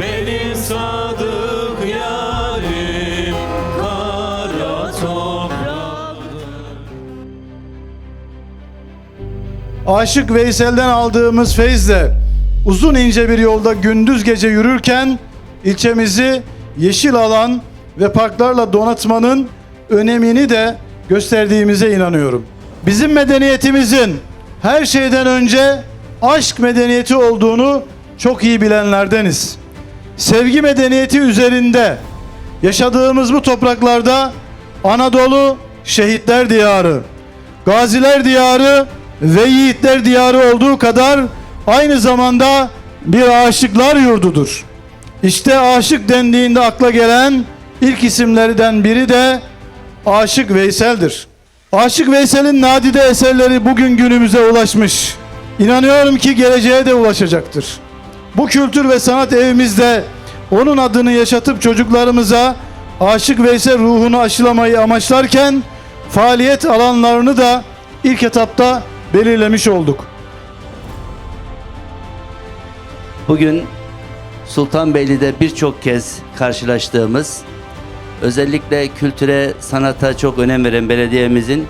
Benim sadık yarim kara topraktır. Aşık Veysel'den aldığımız feyzle uzun ince bir yolda gündüz gece yürürken ilçemizi yeşil alan ve parklarla donatmanın önemini de gösterdiğimize inanıyorum. Bizim medeniyetimizin her şeyden önce aşk medeniyeti olduğunu çok iyi bilenlerdeniz. Sevgi medeniyeti üzerinde yaşadığımız bu topraklarda Anadolu şehitler diyarı, gaziler diyarı ve yiğitler diyarı olduğu kadar aynı zamanda bir aşıklar yurdudur. İşte aşık dendiğinde akla gelen ilk isimlerden biri de Aşık Veysel'dir. Aşık Veysel'in nadide eserleri bugün günümüze ulaşmış. İnanıyorum ki geleceğe de ulaşacaktır. Bu kültür ve sanat evimizde onun adını yaşatıp çocuklarımıza Aşık Veysel ruhunu aşılamayı amaçlarken faaliyet alanlarını da ilk etapta belirlemiş olduk. Bugün Sultanbeyli'de birçok kez karşılaştığımız, özellikle kültüre, sanata çok önem veren belediyemizin,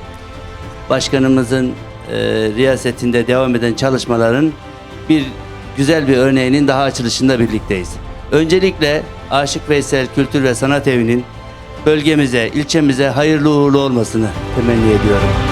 başkanımızın e, riyasetinde devam eden çalışmaların bir güzel bir örneğinin daha açılışında birlikteyiz. Öncelikle Aşık Veysel Kültür ve Sanat Evi'nin bölgemize, ilçemize hayırlı uğurlu olmasını temenni ediyorum.